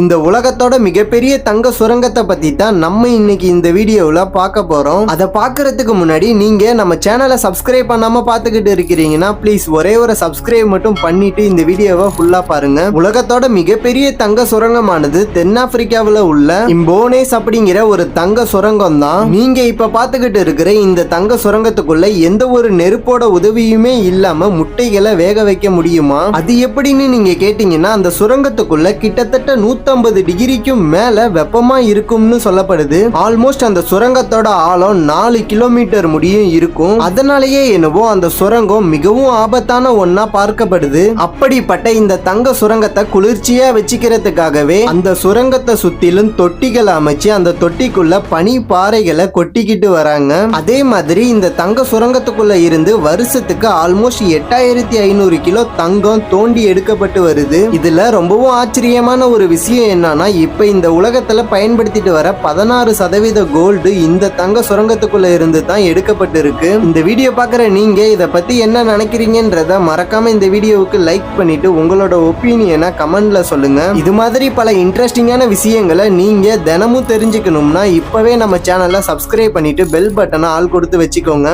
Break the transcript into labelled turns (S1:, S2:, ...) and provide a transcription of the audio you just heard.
S1: இந்த உலகத்தோட மிகப்பெரிய தங்க சுரங்கத்தை பத்தி தான் நம்ம இன்னைக்கு இந்த வீடியோவில் பார்க்க போறோம். அதை பார்க்கறதுக்கு முன்னாடி நீங்க நம்ம சேனலை சப்ஸ்கிரைப் பண்ணாம பார்த்துக்கிட்டு இருக்கிறீங்கன்னா ப்ளீஸ் ஒரே ஒரு சப்ஸ்கிரைப் மட்டும் பண்ணிட்டு இந்த வீடியோவை ஃபுல்லா பாருங்க. உலகத்தோட மிகப்பெரிய தங்க சுரங்கமானது தென்னாப்பிரிக்காவில் உள்ள இம்போனேஸ் அப்படிங்கிற ஒரு தங்க சுரங்கம் தான். நீங்க இப்ப பார்த்துக்கிட்டு இருக்கிற இந்த தங்க சுரங்கத்துக்குள்ள எந்த ஒரு நெருப்போட உதவியுமே இல்லாம முட்டைகளை வேக வைக்க முடியுமா? அது எப்படின்னு நீங்க கேட்டீங்கன்னா அந்த சுரங்கத்துக்குள்ள கிட்டத்தட்ட 150 டிகிரிக்கும் மேல வெப்பமா இருக்கும்னு சொல்லப்படுது. ஆல்மோஸ்ட் அந்த சுரங்கத்தோட ஆழம் நாலு கிலோமீட்டர் முடியும் இருக்கும். அதனாலேயே என்னவோ அந்த சுரங்கம் மிகவும் ஆபத்தான ஒன்னா பார்க்கப்படுது. அப்படிப்பட்ட இந்த தங்க சுரங்கத்தை குளிர்ச்சியா வச்சுக்கிறதுக்காகவே அந்த சுரங்கத்தை சுத்திலும் தொட்டிகள் அமைச்சு அந்த தொட்டிக்குள்ள பனி பாறைகளை கொட்டிக்கிட்டு வராங்க. அதே மாதிரி இந்த தங்க சுரங்கத்துக்குள்ள இருந்து வருஷத்துக்கு ஆல்மோஸ்ட் எட்டாயிரத்தி ஐநூறு கிலோ தங்கம் தோண்டி எடுக்கப்பட்டு வருது. இதுல ரொம்பவும் ஆச்சரியமான ஒரு விஷயம் என்னன்னா இப்போ இந்த உலகத்தில் பயன்படுத்திட்டு வர பதினாறு சதவீத கோல்டு இந்த தங்க சுரங்கத்துக்குள்ள இருந்து தான் எடுக்கப்பட்டிருக்கு. இந்த வீடியோ பார்க்குற நீங்க இதை பத்தி என்ன நினைக்கிறீங்கன்றத மறக்காம இந்த வீடியோவுக்கு லைக் பண்ணிட்டு உங்களோட ஒப்பீனியனை கமெண்ட்ல சொல்லுங்க. இது மாதிரி பல இன்ட்ரெஸ்டிங்கான விஷயங்களை நீங்க தினமும் தெரிஞ்சுக்கணும்னா இப்பவே நம்ம சேனலை சப்ஸ்கிரைப் பண்ணிட்டு பெல் பட்டனை ஆள் கொடுத்து வச்சுக்கோங்க.